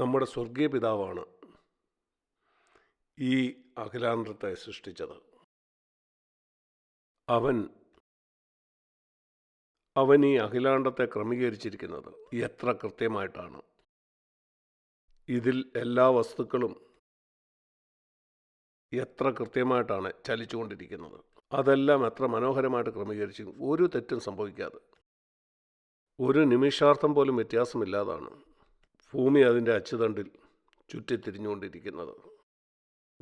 നമ്മുടെ സ്വർഗീയ പിതാവാണ് ഈ അഖിലാന്തത്തെ സൃഷ്ടിച്ചത്. അവൻ അവൻ ഈ അഖിലാണ്ടത്തെ ക്രമീകരിച്ചിരിക്കുന്നത് എത്ര കൃത്യമായിട്ടാണ്. ഇതിൽ എല്ലാ വസ്തുക്കളും എത്ര കൃത്യമായിട്ടാണ് ചലിച്ചുകൊണ്ടിരിക്കുന്നത്. അതെല്ലാം എത്ര മനോഹരമായിട്ട് ക്രമീകരിച്ചു ഒരു തെറ്റും സംഭവിക്കാതെ. ഒരു നിമിഷാർത്ഥം പോലും വ്യത്യാസമില്ലാതാണ്. ഭൂമി അതിന്റെ അച്ചുതണ്ടിൽ ചുറ്റിത്തിരിഞ്ഞുകൊണ്ടിരിക്കുന്നത്.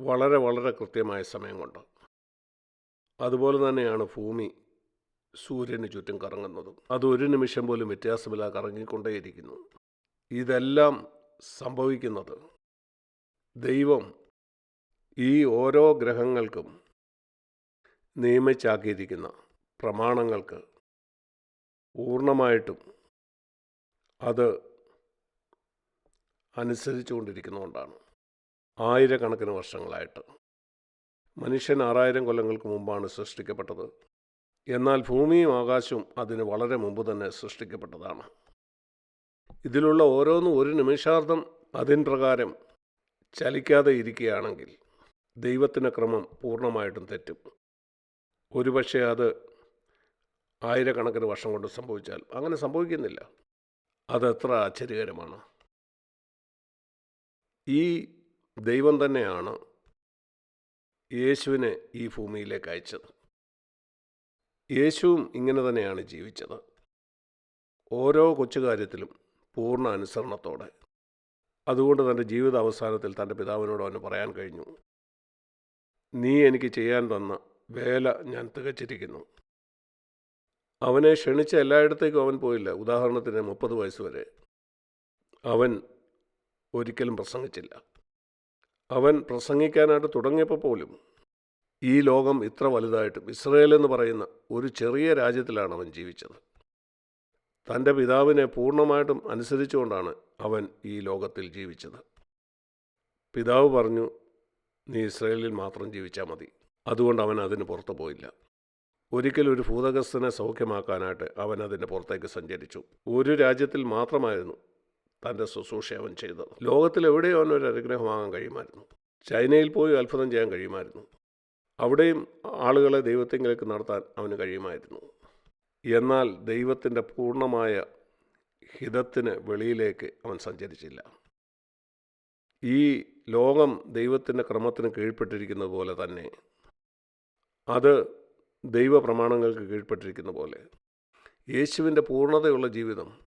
വളരെ വളരെ കൃത്യമായ സമയം കൊണ്ട്. അതുപോലെ തന്നെയാണ് ഭൂമി സൂര്യന് ചുറ്റും കറങ്ങുന്നതും. അത് ഒരു നിമിഷം പോലും വ്യത്യാസമില്ലാതെ കറങ്ങിക്കൊണ്ടേയിരിക്കുന്നു. ഇതെല്ലാം സംഭവിക്കുന്നത് ദൈവം ഈ ഓരോ ഗ്രഹങ്ങൾക്കും നിയമിച്ചാക്കിയിരിക്കുന്ന പ്രമാണങ്ങൾക്ക് പൂർണമായിട്ടും അത് അനുസരിച്ചുകൊണ്ടിരിക്കുന്നതുകൊണ്ടാണ്. ആയിരക്കണക്കിന് വർഷങ്ങളായിട്ട്. മനുഷ്യൻ ആറായിരം കൊല്ലങ്ങൾക്ക് മുമ്പാണ് സൃഷ്ടിക്കപ്പെട്ടത്. എന്നാൽ ഭൂമിയും ആകാശവും അതിന് വളരെ മുമ്പ് തന്നെ സൃഷ്ടിക്കപ്പെട്ടതാണ്. ഇതിലുള്ള ഓരോന്നും ഒരു നിമിഷാർദ്ധം അതിൻ പ്രകാരം ചലിക്കാതെ ഇരിക്കുകയാണെങ്കിൽ ദൈവത്തിന്റെ ക്രമം പൂർണമായിട്ടും തെറ്റും. ഒരുപക്ഷെ അത് ആയിരക്കണക്കിന് വർഷം കൊണ്ട് സംഭവിച്ചാൽ അങ്ങനെ സംഭവിക്കുന്നില്ല. അതെത്ര ആശ്ചര്യകരമാണ്. ഈ ദൈവം തന്നെയാണ് യേശുവിനെ ഈ ഭൂമിയിലേക്ക് അയച്ചത്. യേശുവും ഇങ്ങനെ തന്നെയാണ് ജീവിച്ചത്. ഓരോ കൊച്ചുകാര്യത്തിലും പൂർണ അനുസരണത്തോടെ. അതുകൊണ്ട് തന്റെ ജീവിത അവസാനത്തിൽ തന്റെ പിതാവിനോട് അവന് പറയാൻ കഴിഞ്ഞു നീ എനിക്ക് ചെയ്യാൻ തന്ന വേല ഞാൻ തികച്ചിരിക്കുന്നു. അവനെ ക്ഷണിച്ച എല്ലായിടത്തേക്കും അവൻ പോയില്ല. ഉദാഹരണത്തിന് മുപ്പത് വയസ്സ് വരെ. അവൻ ഒരിക്കലും പ്രസംഗിച്ചില്ല. അവൻ പ്രസംഗിക്കാനായിട്ട് തുടങ്ങിയപ്പോൾ പോലും ഈ ലോകം ഇത്ര വലുതായിട്ടും ഇസ്രയേൽ എന്ന് പറയുന്ന ഒരു ചെറിയ രാജ്യത്തിലാണ് അവൻ ജീവിച്ചത്. തന്റെ പിതാവിനെ പൂർണമായിട്ടും അനുസരിച്ചുകൊണ്ടാണ് അവൻ ഈ ലോകത്തിൽ ജീവിച്ചത്. പിതാവ് പറഞ്ഞു നീ ഇസ്രയേലിൽ മാത്രം ജീവിച്ചാൽ മതി. അതുകൊണ്ട് അവൻ അതിന് പുറത്തു പോയില്ല. ഒരിക്കലും ഒരു ഭൂതഗസ്ഥനെ സൗഖ്യമാക്കാനായിട്ട് അവൻ അതിന്റെ പുറത്തേക്ക് സഞ്ചരിച്ചു. ഒരു രാജ്യത്തിൽ മാത്രമായിരുന്നു തന്റെ ശുശ്രൂഷ അവൻ ചെയ്തത്. ലോകത്തിൽ എവിടെയോ അവൻ ഒരു അനുഗ്രഹമാകാൻ കഴിയുമായിരുന്നു. ചൈനയിൽ പോയി അത്ഭുതം ചെയ്യാൻ കഴിയുമായിരുന്നു. അവിടെയും ആളുകളെ ദൈവത്തെങ്കിലേക്ക് നടത്താൻ അവന് കഴിയുമായിരുന്നു. എന്നാൽ ദൈവത്തിന്റെ പൂർണമായ ഹിതത്തിന് വെളിയിലേക്ക് അവൻ സഞ്ചരിച്ചില്ല. ഈ ലോകം ദൈവത്തിന്റെ ക്രമത്തിന് കീഴ്പ്പെട്ടിരിക്കുന്ന പോലെ തന്നെ അത് ദൈവ പ്രമാണങ്ങൾക്ക് കീഴ്പ്പെട്ടിരിക്കുന്ന പോലെ യേശുവിന്റെ പൂർണതയുള്ള ജീവിതം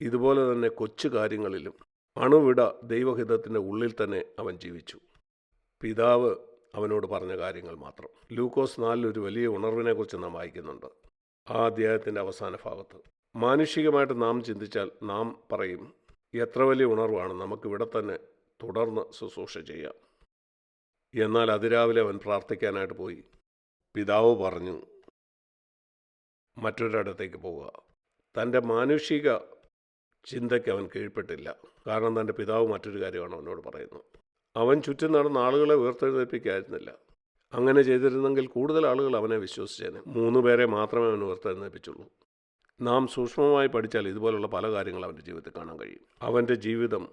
ഇതുപോലെ തന്നെ കൊച്ചു കാര്യങ്ങളിലും അണുവിട ദൈവഹിതത്തിന്റെ ഉള്ളിൽ തന്നെ അവൻ ജീവിച്ചു. പിതാവ് അവനോട് പറഞ്ഞ കാര്യങ്ങൾ മാത്രം. ലൂക്കോസ് നാലിൽ ഒരു വലിയ ഉണർവിനെക്കുറിച്ച് നാം വായിക്കുന്നുണ്ട്. ആ അധ്യായത്തിന്റെ അവസാന ഭാഗത്ത്. മാനുഷികമായിട്ട് നാം ചിന്തിച്ചാൽ നാം പറയും എത്ര വലിയ ഉണർവാണ് നമുക്കിവിടെ തന്നെ തുടർന്ന് ശുശ്രൂഷ ചെയ്യാം. എന്നാൽ അതിരാവിലെ അവൻ പ്രാർത്ഥിക്കാനായിട്ട് പോയി. പിതാവ് പറഞ്ഞു മറ്റൊരിടത്തേക്ക് പോവുക. തന്റെ മാനുഷിക ചിന്തയ്ക്ക് അവൻ കീഴ്പ്പെട്ടില്ല. കാരണം തന്റെ പിതാവ് മറ്റൊരു കാര്യമാണ് അവനോട് പറയുന്നത്. അവൻ ചുറ്റും നടന്ന ആളുകളെ ഉയർത്തെഴുന്നേൽപ്പിക്കായിരുന്നില്ല. അങ്ങനെ ചെയ്തിരുന്നെങ്കിൽ കൂടുതൽ ആളുകൾ അവനെ വിശ്വസിച്ചേനെ. മൂന്ന് പേരെ മാത്രമേ അവൻ ഉയർത്തെഴുന്നേൽപ്പിച്ചുള്ളൂ. നാം സൂക്ഷ്മമായി പഠിച്ചാൽ ഇതുപോലുള്ള പല കാര്യങ്ങളും അവന്റെ ജീവിതത്തിൽ കാണാൻ കഴിയും. അവന്റെ ജീവിതം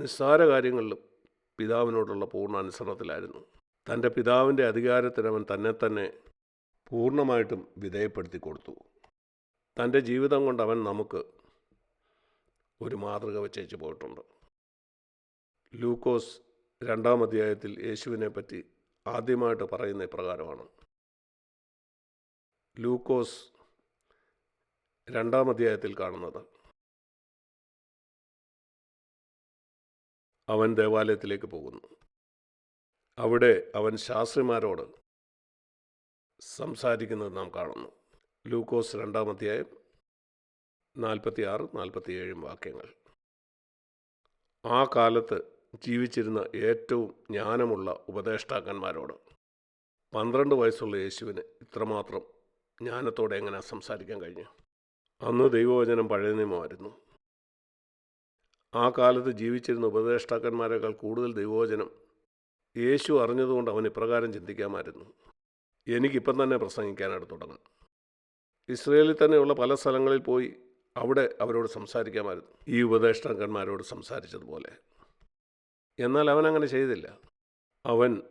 നിസ്സാര കാര്യങ്ങളിലും പിതാവിനോടുള്ള പൂർണ അനുസരണത്തിലായിരുന്നു തന്റെ പിതാവിന്റെ അധികാരത്തിന് അവൻ തന്നെ തന്നെ പൂർണമായിട്ടും വിധേയപ്പെടുത്തി കൊടുത്തു. തന്റെ ജീവിതം കൊണ്ട് അവൻ നമുക്ക് ഒരു മാതൃക വെച്ചേച്ച് പോയിട്ടുണ്ട്. ലൂക്കോസ് രണ്ടാം അധ്യായത്തിൽ യേശുവിനെ പറ്റി ആദ്യമായിട്ട് പറയുന്ന ഇപ്രകാരമാണ്. ലൂക്കോസ് രണ്ടാം അധ്യായത്തിൽ കാണുന്നത്. അവൻ ദേവാലയത്തിലേക്ക് പോകുന്നു. അവിടെ അവൻ ശാസ്ത്രിമാരോട് സംസാരിക്കുന്നത് നാം കാണുന്നു. ലൂക്കോസ് രണ്ടാം അധ്യായം നാൽപ്പത്തി ആറ് നാൽപ്പത്തിയേഴും വാക്യങ്ങൾ. ആ കാലത്ത് ജീവിച്ചിരുന്ന ഏറ്റവും ജ്ഞാനമുള്ള ഉപദേഷ്ടാക്കന്മാരോട് പന്ത്രണ്ട് വയസ്സുള്ള യേശുവിന് ഇത്രമാത്രം ജ്ഞാനത്തോടെ എങ്ങനെ സംസാരിക്കാൻ കഴിഞ്ഞു? അന്ന് ദൈവവചനം പഴയ നിയമമായിരുന്നു. ആ കാലത്ത് ജീവിച്ചിരുന്ന ഉപദേഷ്ടാക്കന്മാരെക്കാൾ കൂടുതൽ ദൈവവചനം യേശു അറിഞ്ഞതുകൊണ്ട് അവൻ ഇപ്രകാരം ചിന്തിക്കാമായിരുന്നു. എനിക്കിപ്പം തന്നെ പ്രസംഗിക്കാനായിട്ട് തുടങ്ങും. ഇസ്രയേലിൽ തന്നെയുള്ള പല സ്ഥലങ്ങളിൽ പോയി അവിടെ അവരോട് സംസാരിക്കാമായിരുന്നു. ഈ ഉപദേഷ്ടാക്കന്മാരോട് സംസാരിച്ചതുപോലെ. എന്നാൽ അവൻ അങ്ങനെ ചെയ്തില്ല. അവൻ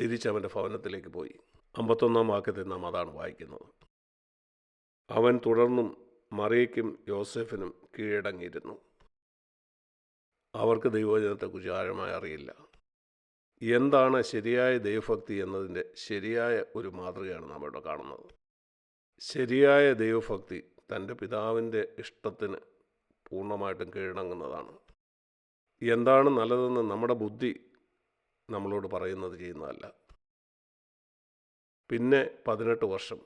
തിരിച്ചവന്റെ ഭവനത്തിലേക്ക് പോയി. അമ്പത്തൊന്നാം വാക്യത്തിൽ നാം അതാണ് വായിക്കുന്നത്. അവൻ തുടർന്നും മറിയയ്ക്കും യോസെഫിനും കീഴടങ്ങിയിരുന്നു. അവർക്ക് ദൈവജനത്തെക്കുറിച്ച് ആഴമായി അറിയില്ല. എന്താണ് ശരിയായ ദൈവഭക്തി എന്നതിന്റെ ശരിയായ ഒരു മാതൃകയാണ് നാം ഇവിടെ കാണുന്നത്. ശരിയായ ദൈവഭക്തി തന്റെ പിതാവിന്റെ ഇഷ്ടത്തിന് പൂർണമായിട്ടും കീഴടങ്ങുന്നതാണ്. എന്താണ് നല്ലതെന്ന് നമ്മുടെ ബുദ്ധി നമ്മളോട് പറയുന്നത് ചെയ്യുന്നതല്ല. പിന്നെ പതിനെട്ട് വർഷം.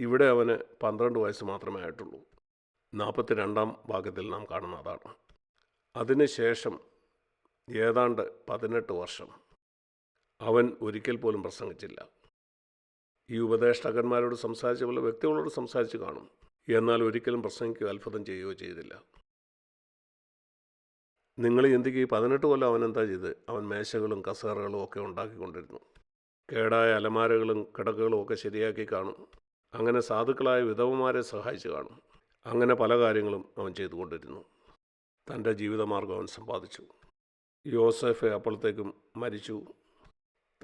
ഇവിടെ അവന് പന്ത്രണ്ട് വയസ്സ് മാത്രമേ ആയിട്ടുള്ളൂ. നാൽപ്പത്തി രണ്ടാം ഭാഗത്തിൽ നാം കാണുന്ന അതാണ്. അതിനുശേഷം ഏതാണ്ട് പതിനെട്ട് വർഷം. അവൻ ഒരിക്കൽ പോലും പ്രസംഗിച്ചില്ല. ഈ ഉപദേഷ്ടാക്കന്മാരോട് സംസാരിച്ച പോലെ വ്യക്തികളോട് സംസാരിച്ച് കാണും. എന്നാൽ ഒരിക്കലും പ്രസംഗിക്കുകയോ അത്ഭുതം ചെയ്യുകയോ ചെയ്തില്ല. നിങ്ങൾ ചിന്തിക്കുക ഈ പതിനെട്ട് കൊല്ലം അവൻ എന്താ ചെയ്ത്? അവൻ മേശകളും കസേറകളും ഒക്കെ ഉണ്ടാക്കിക്കൊണ്ടിരുന്നു. കേടായ അലമാരകളും കിടക്കുകളും ഒക്കെ ശരിയാക്കി കാണും. അങ്ങനെ സാധുക്കളായ വിധവമാരെ സഹായിച്ചു കാണും. അങ്ങനെ പല കാര്യങ്ങളും അവൻ ചെയ്തുകൊണ്ടിരുന്നു. തന്റെ ജീവിതമാർഗം അവൻ സമ്പാദിച്ചു. യോസഫ് അപ്പോഴത്തേക്കും മരിച്ചു.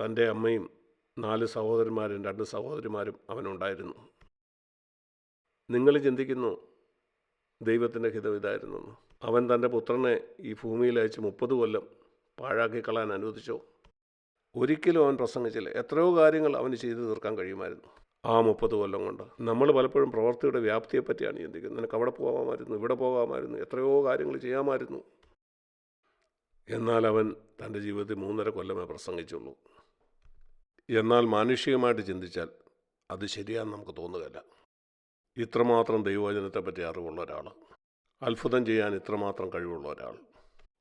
തന്റെ അമ്മയും നാല് സഹോദരന്മാരും രണ്ട് സഹോദരിമാരും അവനുണ്ടായിരുന്നു. നിങ്ങൾ ചിന്തിക്കുന്നു ദൈവത്തിന്റെ ഹിതം ഇതായിരുന്നു അവൻ തന്റെ പുത്രനെ ഈ ഭൂമിയിൽ അയച്ച് മുപ്പത് കൊല്ലം പാഴാക്കി കളയാൻ അനുവദിച്ചോ? ഒരിക്കലും അവൻ പ്രസംഗിച്ചില്ല. എത്രയോ കാര്യങ്ങൾ അവന് ചെയ്തു തീർക്കാൻ കഴിയുമായിരുന്നു ആ മുപ്പത് കൊല്ലം കൊണ്ട്. നമ്മൾ പലപ്പോഴും പ്രവൃത്തിയുടെ വ്യാപ്തിയെപ്പറ്റിയാണ് ചിന്തിക്കുന്നത്. നിനക്ക് അവിടെ പോകാമായിരുന്നു ഇവിടെ പോകാമായിരുന്നു എത്രയോ കാര്യങ്ങൾ ചെയ്യാമായിരുന്നു. എന്നാൽ അവൻ തന്റെ ജീവിതത്തിൽ മൂന്നര കൊല്ലമേ പ്രസംഗിച്ചുള്ളൂ. എന്നാൽ മാനുഷികമായിട്ട് ചിന്തിച്ചാൽ അത് ശരിയാന്ന് നമുക്ക് തോന്നുകയില്ല. ഇത്രമാത്രം ദൈവവചനത്തെപ്പറ്റി അറിവുള്ള ഒരാൾ അത്ഭുതം ചെയ്യാൻ ഇത്രമാത്രം കഴിവുള്ള ഒരാൾ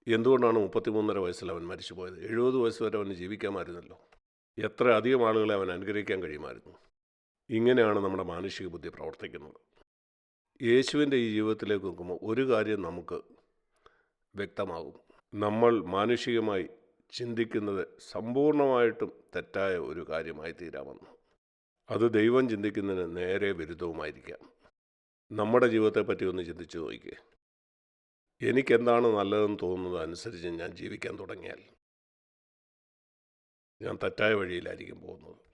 എന്തുകൊണ്ടാണ് മുപ്പത്തിമൂന്നര വയസ്സിൽ അവൻ മരിച്ചുപോയത്? എഴുപത് വയസ്സ് വരെ അവന് ജീവിക്കാമായിരുന്നല്ലോ. എത്ര അധികം ആളുകളെ അവൻ അനുഗ്രഹിക്കാൻ കഴിയുമായിരുന്നു? ഇങ്ങനെയാണ് നമ്മുടെ മാനുഷിക ബുദ്ധി പ്രവർത്തിക്കുന്നത്. യേശുവിന്റെ ഈ ജീവിതത്തിലേക്ക് നോക്കുമ്പോൾ ഒരു കാര്യം നമുക്ക് വ്യക്തമാകും. നമ്മൾ മാനുഷികമായി ചിന്തിക്കുന്നത് സമ്പൂർണമായിട്ടും തെറ്റായ ഒരു കാര്യമായി തീരാമെന്ന് അത് ദൈവം ചിന്തിക്കുന്നതിന് നേരെ വിരുദ്ധവുമായിരിക്കാം. നമ്മുടെ ജീവിതത്തെ പറ്റി ഒന്ന് ചിന്തിച്ചു നോക്കിക്കേ. എനിക്കെന്താണ് നല്ലതെന്ന് തോന്നുന്നത് അനുസരിച്ച് ഞാൻ ജീവിക്കാൻ തുടങ്ങിയാൽ ഞാൻ തെറ്റായ വഴിയിലായിരിക്കും പോകുന്നത്.